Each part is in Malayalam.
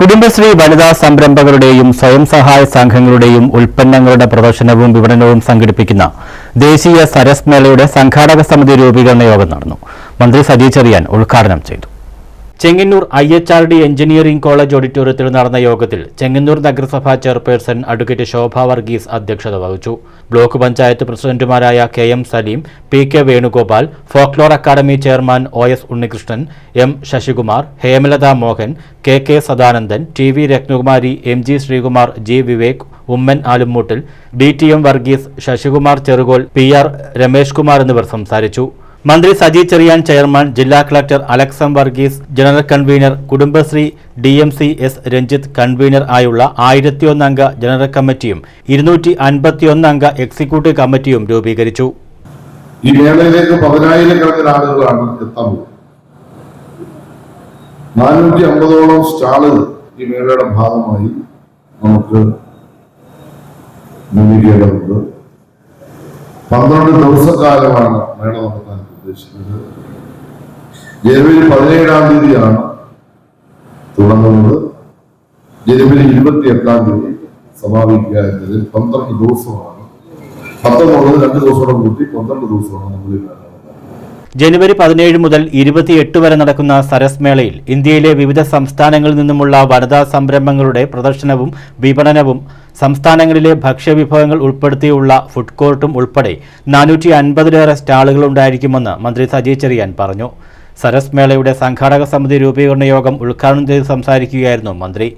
കുടുംബശ്രീ വനിതാ സംരംഭകരുടെയും സ്വയം സഹായ സംഘങ്ങളുടെയും ഉൽപ്പന്നങ്ങളുടെ പ്രദർശനവും വിപണനവും സംഘടിപ്പിക്കുന്ന ദേശീയ സരസ് മേളയുടെ സംഘാടക സമിതി രൂപീകരണ യോഗം നടന്നു. മന്ത്രി സജി ചെറിയാൻ ഉദ്ഘാടനം ചെയ്തു. Chengannur I H R D engineering college ഓഡിറ്റോറിയത്തിൽ നടന്ന യോഗത്തിൽ ചെങ്ങന്നൂർ നഗരസഭാ ചെയർപേഴ്സൺ അഡ്വക്കേറ്റ് ശോഭ വർഗീസ് അധ്യക്ഷത വഹിച്ചു. ബ്ലോക്ക് പഞ്ചായത്ത് പ്രസിഡന്റുമാരായ K M Saleem P K Venugopal folklore academy chairman O S Unnikrishnan M Sasikumar Hemalatha Mohan K K Sadanandan T V Ratnakumari M G Sreekumar G Vivek Oommen Alumoottil D T M Varghese Sasikumar Cherukol P R Ramesh Kumar എന്നിവർ സംസാരിച്ചു. മന്ത്രി സജി ചെറിയാൻ ചെയർമാൻ ജില്ലാ collector Alexam Varghese general convener Kudumbashree D M C S Ranjith convener ആയുള്ള ആയിരത്തിയൊന്ന് അംഗ ജനറൽ കമ്മിറ്റിയും ഇരുന്നൂറ്റി അൻപത്തിയൊന്ന് അംഗ എക്സിക്യൂട്ടീവ് കമ്മിറ്റിയും രൂപീകരിച്ചു. ഈ മേളയിലേക്ക് പതിനായിരക്കണക്കിന് ആളുകളാണ് എത്താൻ നാനൂറ്റി അമ്പതോളം സ്റ്റാളുകൾ ഈ മേളയുടെ ഭാഗമായി നമുക്ക് നിർമ്മിക്കേണ്ടതുണ്ട് പന്ത്രണ്ട് ദിവസക്കാലമാണ് മേള നടത്താൻ ഉദ്ദേശിക്കുന്നത്. ജനുവരി പതിനേഴാം തീയതിയാണ് തുടങ്ങുന്നത്. ജനുവരി ഇരുപത്തി എട്ടാം തീയതി സമാപിക്കുക എന്നതിൽ പന്ത്രണ്ട് ദിവസമാണ്. പത്തൊമ്പത് രണ്ട് ദിവസത്തോടെ കൂട്ടി പന്ത്രണ്ട് ദിവസമാണ് നമ്മൾ. ജനുവരി പതിനേഴ് മുതൽ ഇരുപത്തിയെട്ട് വരെ നടക്കുന്ന സരസ് മേളയിൽ ഇന്ത്യയിലെ വിവിധ സംസ്ഥാനങ്ങളിൽ നിന്നുമുള്ള വനിതാ സംരംഭങ്ങളുടെ പ്രദർശനവും വിപണനവും സംസ്ഥാനങ്ങളിലെ ഭക്ഷ്യവിഭവങ്ങൾ ഉൾപ്പെടുത്തിയുള്ള ഫുഡ് കോർട്ടും ഉൾപ്പെടെ നാനൂറ്റി അൻപതിലേറെ സ്റ്റാളുകൾ ഉണ്ടായിരിക്കുമെന്ന് മന്ത്രി സജി ചെറിയാൻ പറഞ്ഞു. സരസ് മേളയുടെ സംഘാടക സമിതി രൂപീകരണ യോഗം ഉദ്ഘാടനം ചെയ്ത് സംസാരിക്കുകയായിരുന്നു മന്ത്രി.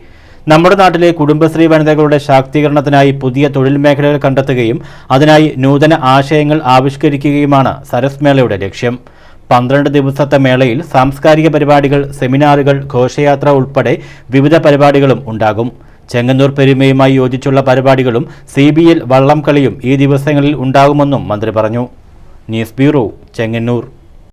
നമ്മുടെ നാട്ടിലെ കുടുംബശ്രീ വനിതകളുടെ ശാക്തീകരണത്തിനായി പുതിയ തൊഴിൽ മേഖലകൾ കണ്ടെത്തുകയും അതിനായി നൂതന ആശയങ്ങൾ ആവിഷ്കരിക്കുകയുമാണ് സരസ് മേളയുടെ ലക്ഷ്യം. പന്ത്രണ്ട് ദിവസത്തെ മേളയിൽ സാംസ്കാരിക പരിപാടികൾ സെമിനാറുകൾ ഘോഷയാത്ര ഉൾപ്പെടെ വിവിധ പരിപാടികളും ഉണ്ടാകും. ചെങ്ങന്നൂർ പെരുമയുമായി യോജിച്ചുള്ള പരിപാടികളും സി ബി എൽ വള്ളംകളിയും ഈ ദിവസങ്ങളിൽ ഉണ്ടാകുമെന്നും മന്ത്രി പറഞ്ഞു. News bureau Chengannur.